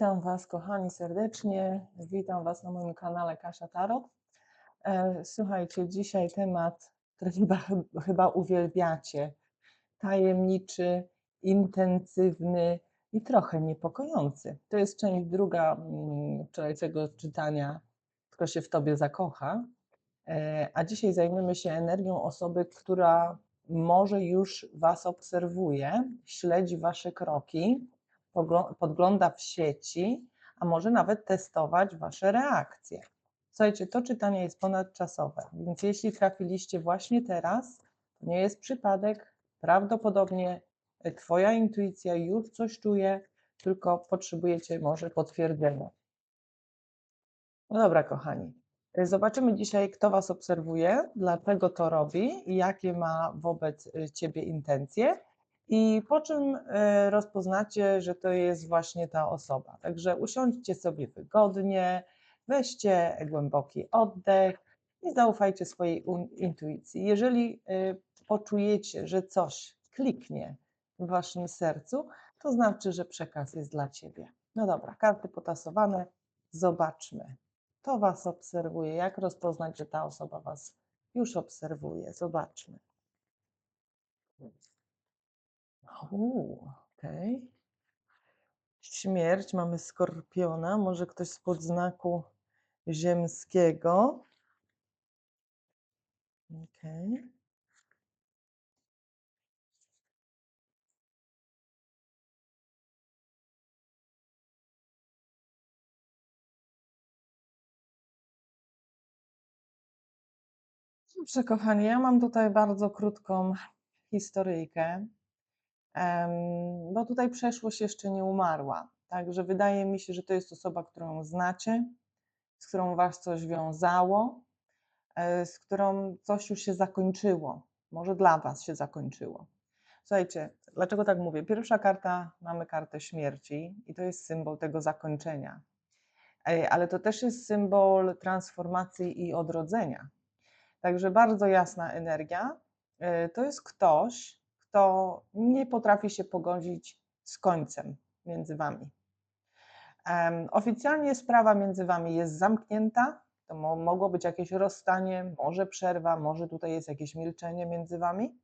Witam Was, kochani, serdecznie. Witam Was na moim kanale Kasia Tarot. E, Słuchajcie, dzisiaj temat, który chyba, chyba uwielbiacie. Tajemniczy, intensywny i trochę niepokojący. To jest część druga mm, wczorajszego czytania Kto się w Tobie zakocha. E, A dzisiaj zajmiemy się energią osoby, która może już Was obserwuje, śledzi Wasze kroki, podgląda w sieci, a może nawet testować Wasze reakcje. Słuchajcie, to czytanie jest ponadczasowe, więc jeśli trafiliście właśnie teraz, to nie jest przypadek, prawdopodobnie e, Twoja intuicja już coś czuje, tylko potrzebujecie może potwierdzenia. No dobra, kochani. y, Zobaczymy dzisiaj, kto Was obserwuje, dlaczego to robi i jakie ma wobec y, Ciebie intencje. I po czym y, rozpoznacie, że to jest właśnie ta osoba. Także usiądźcie sobie wygodnie, weźcie głęboki oddech i zaufajcie swojej intuicji. Jeżeli y, poczujecie, że coś kliknie w Waszym sercu, to znaczy, że przekaz jest dla Ciebie. No dobra, karty potasowane, zobaczmy. To Was obserwuje. Jak rozpoznać, że ta osoba Was już obserwuje? Zobaczmy. Uuu, okej. Śmierć, mamy skorpiona, może ktoś z podznaku ziemskiego. Okej. Dobrze, kochani, ja mam tutaj bardzo krótką historyjkę, bo tutaj przeszłość jeszcze nie umarła. Także wydaje mi się, że to jest osoba, którą znacie, z którą was coś wiązało, e, z którą coś już się zakończyło. Może dla was się zakończyło. Słuchajcie, dlaczego tak mówię? Pierwsza karta, mamy kartę śmierci i to jest symbol tego zakończenia. E, Ale to też jest symbol transformacji i odrodzenia. Także bardzo jasna energia. E, To jest ktoś, kto nie potrafi się pogodzić z końcem między wami. Oficjalnie sprawa między wami jest zamknięta. To mo mogło być jakieś rozstanie, może przerwa, może tutaj jest jakieś milczenie między wami,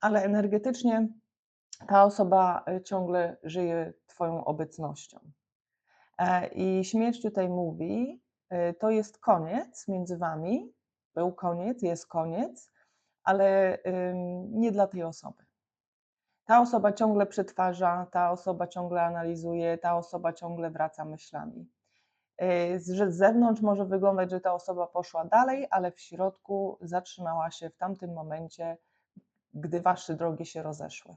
ale energetycznie ta osoba e, ciągle żyje Twoją obecnością. E, I śmierć tutaj mówi, e, to jest koniec między wami, był koniec, jest koniec, ale nie dla tej osoby. Ta osoba ciągle przetwarza, ta osoba ciągle analizuje, ta osoba ciągle wraca myślami. Y, z- zewnątrz może wyglądać, że ta osoba poszła dalej, ale w środku zatrzymała się w tamtym momencie, gdy wasze drogi się rozeszły.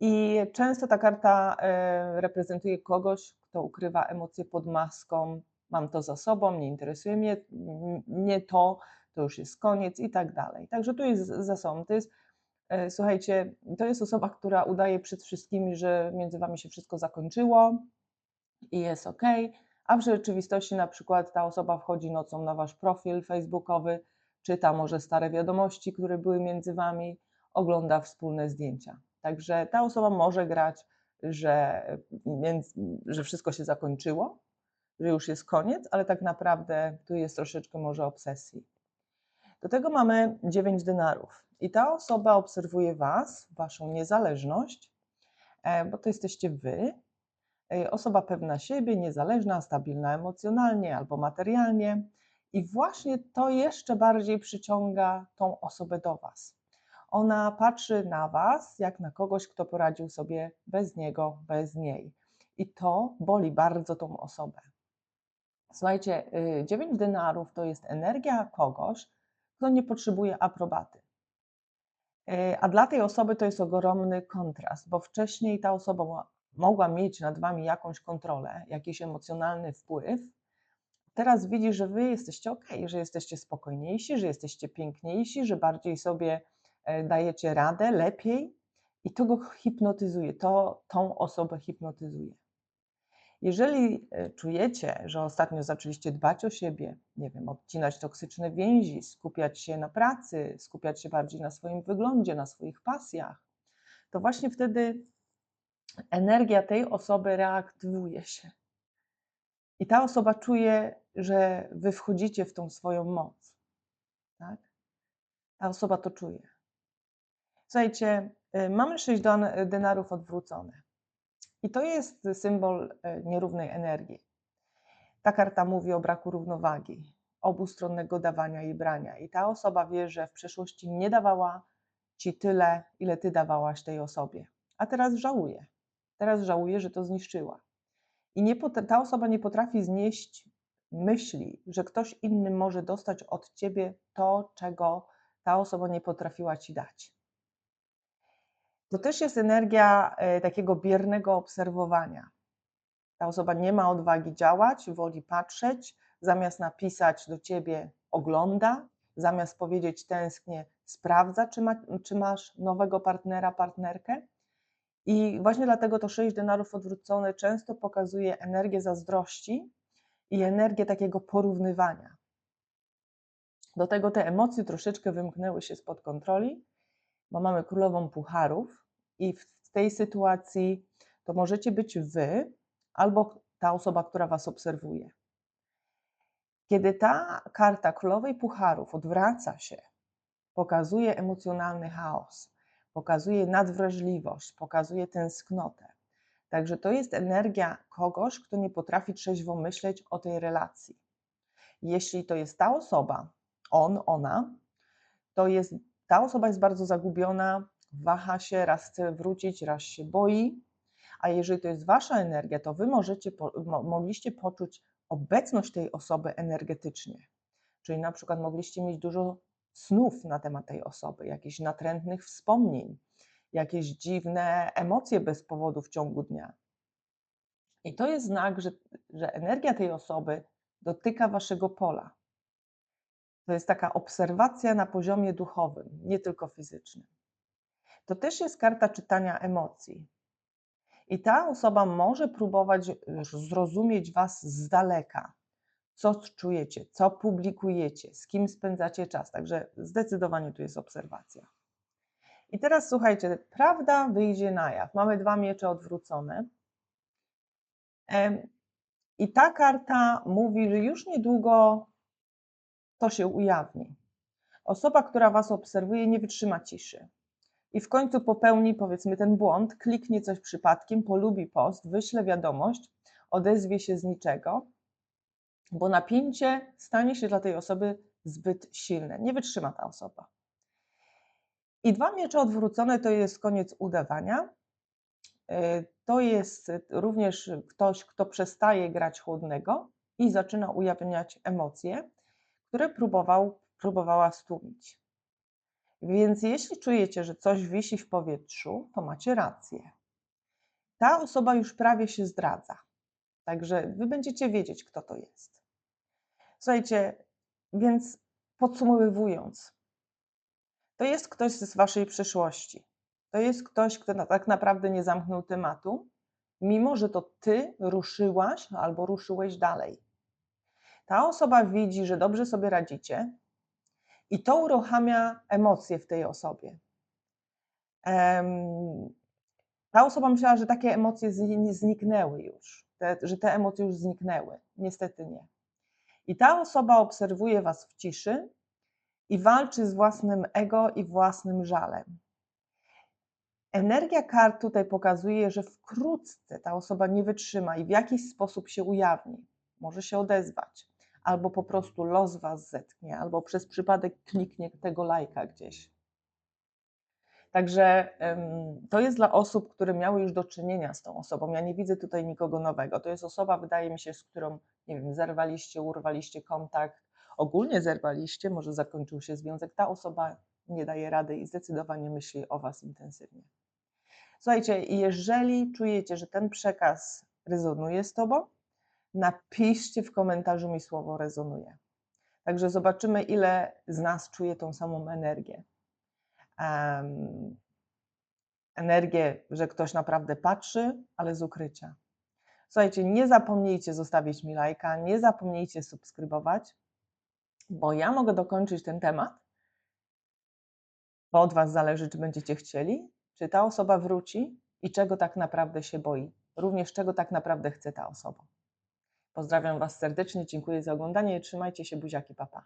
I często ta karta e, reprezentuje kogoś, kto ukrywa emocje pod maską. Mam to za sobą, nie interesuje mnie, mnie to, to już jest koniec i tak dalej. Także tu jest za sobą. To jest, słuchajcie, to jest osoba, która udaje przed wszystkimi, że między wami się wszystko zakończyło i jest ok, a w rzeczywistości na przykład ta osoba wchodzi nocą na wasz profil facebookowy, czyta może stare wiadomości, które były między wami, ogląda wspólne zdjęcia. Także ta osoba może grać, że, między, że wszystko się zakończyło, że już jest koniec, ale tak naprawdę tu jest troszeczkę może obsesji. Do tego mamy 9 denarów. I ta osoba obserwuje Was, Waszą niezależność, e, bo to jesteście Wy, e, osoba pewna siebie, niezależna, stabilna emocjonalnie albo materialnie. I właśnie to jeszcze bardziej przyciąga tą osobę do Was. Ona patrzy na Was jak na kogoś, kto poradził sobie bez niego, bez niej. I to boli bardzo tą osobę. Słuchajcie, 9 denarów to jest energia kogoś, kto nie potrzebuje aprobaty. E, A dla tej osoby to jest ogromny kontrast, bo wcześniej ta osoba mo- mogła mieć nad wami jakąś kontrolę, jakiś emocjonalny wpływ. Teraz widzi, że wy jesteście ok, że jesteście spokojniejsi, że jesteście piękniejsi, że bardziej sobie e, dajecie radę, lepiej i to go hipnotyzuje, to tą osobę hipnotyzuje. Jeżeli e, czujecie, że ostatnio zaczęliście dbać o siebie, nie wiem, odcinać toksyczne więzi, skupiać się na pracy, skupiać się bardziej na swoim wyglądzie, na swoich pasjach, to właśnie wtedy energia tej osoby reaktywuje się. I ta osoba czuje, że wy wchodzicie w tą swoją moc. Tak? Ta osoba to czuje. Słuchajcie, y, mamy sześć denarów odwrócone. I to jest symbol y, nierównej energii. Ta karta mówi o braku równowagi, obustronnego dawania i brania. I ta osoba wie, że w przeszłości nie dawała ci tyle, ile ty dawałaś tej osobie. A teraz żałuje. Teraz żałuje, że to zniszczyła. I nie, ta osoba nie potrafi znieść myśli, że ktoś inny może dostać od ciebie to, czego ta osoba nie potrafiła ci dać. To też jest energia e, takiego biernego obserwowania. Ta osoba nie ma odwagi działać, woli patrzeć, zamiast napisać do ciebie, ogląda, zamiast powiedzieć tęsknie, sprawdza, czy, ma, czy masz nowego partnera, partnerkę. I właśnie dlatego to sześć denarów odwrócone często pokazuje energię zazdrości i energię takiego porównywania. Do tego te emocje troszeczkę wymknęły się spod kontroli, bo mamy królową pucharów i w tej sytuacji to możecie być wy albo ta osoba, która was obserwuje. Kiedy ta karta królowej pucharów odwraca się, pokazuje emocjonalny chaos, pokazuje nadwrażliwość, pokazuje tęsknotę. Także to jest energia kogoś, kto nie potrafi trzeźwo myśleć o tej relacji. Jeśli to jest ta osoba, on, ona, to jest, ta osoba jest bardzo zagubiona, waha się, raz chce wrócić, raz się boi. A jeżeli to jest wasza energia, to wy możecie, mogliście poczuć obecność tej osoby energetycznie. Czyli na przykład mogliście mieć dużo snów na temat tej osoby, jakichś natrętnych wspomnień, jakieś dziwne emocje bez powodu w ciągu dnia. I to jest znak, że, że energia tej osoby dotyka waszego pola. To jest taka obserwacja na poziomie duchowym, nie tylko fizycznym. To też jest karta czytania emocji. I ta osoba może próbować zrozumieć Was z daleka, co czujecie, co publikujecie, z kim spędzacie czas. Także zdecydowanie tu jest obserwacja. I teraz słuchajcie, prawda wyjdzie na jaw. Mamy dwa miecze odwrócone. I ta karta mówi, że już niedługo to się ujawni. Osoba, która Was obserwuje, nie wytrzyma ciszy i w końcu popełni powiedzmy ten błąd, kliknie coś przypadkiem, polubi post, wyśle wiadomość, odezwie się z niczego, bo napięcie stanie się dla tej osoby zbyt silne. Nie wytrzyma ta osoba. I dwa miecze odwrócone to jest koniec udawania. Y, to jest również ktoś, kto przestaje grać chłodnego i zaczyna ujawniać emocje, które próbował, próbowała stłumić. Więc jeśli czujecie, że coś wisi w powietrzu, to macie rację. Ta osoba już prawie się zdradza. Także wy będziecie wiedzieć, kto to jest. Słuchajcie, więc podsumowując, to jest ktoś z waszej przeszłości. To jest ktoś, kto tak naprawdę nie zamknął tematu, mimo że to ty ruszyłaś albo ruszyłeś dalej. Ta osoba widzi, że dobrze sobie radzicie, i to uruchamia emocje w tej osobie. Ta osoba myślała, że takie emocje zniknęły już, że te emocje już zniknęły. Niestety nie. I ta osoba obserwuje Was w ciszy i walczy z własnym ego i własnym żalem. Energia kart tutaj pokazuje, że wkrótce ta osoba nie wytrzyma i w jakiś sposób się ujawni. Może się odezwać albo po prostu los was zetknie, albo przez przypadek kliknie tego lajka gdzieś. Także to jest dla osób, które miały już do czynienia z tą osobą. Ja nie widzę tutaj nikogo nowego. To jest osoba, wydaje mi się, z którą, nie wiem, zerwaliście, urwaliście kontakt, ogólnie zerwaliście, może zakończył się związek. Ta osoba nie daje rady i zdecydowanie myśli o Was intensywnie. Słuchajcie, jeżeli czujecie, że ten przekaz rezonuje z Tobą, napiszcie w komentarzu mi słowo rezonuje. Także zobaczymy, ile z nas czuje tą samą energię. Um, energię, że ktoś naprawdę patrzy, ale z ukrycia. Słuchajcie, nie zapomnijcie zostawić mi lajka, nie zapomnijcie subskrybować, bo ja mogę dokończyć ten temat, bo od Was zależy, czy będziecie chcieli, czy ta osoba wróci i czego tak naprawdę się boi, również czego tak naprawdę chce ta osoba. Pozdrawiam Was serdecznie, dziękuję za oglądanie trzymajcie się, buziaki, papa.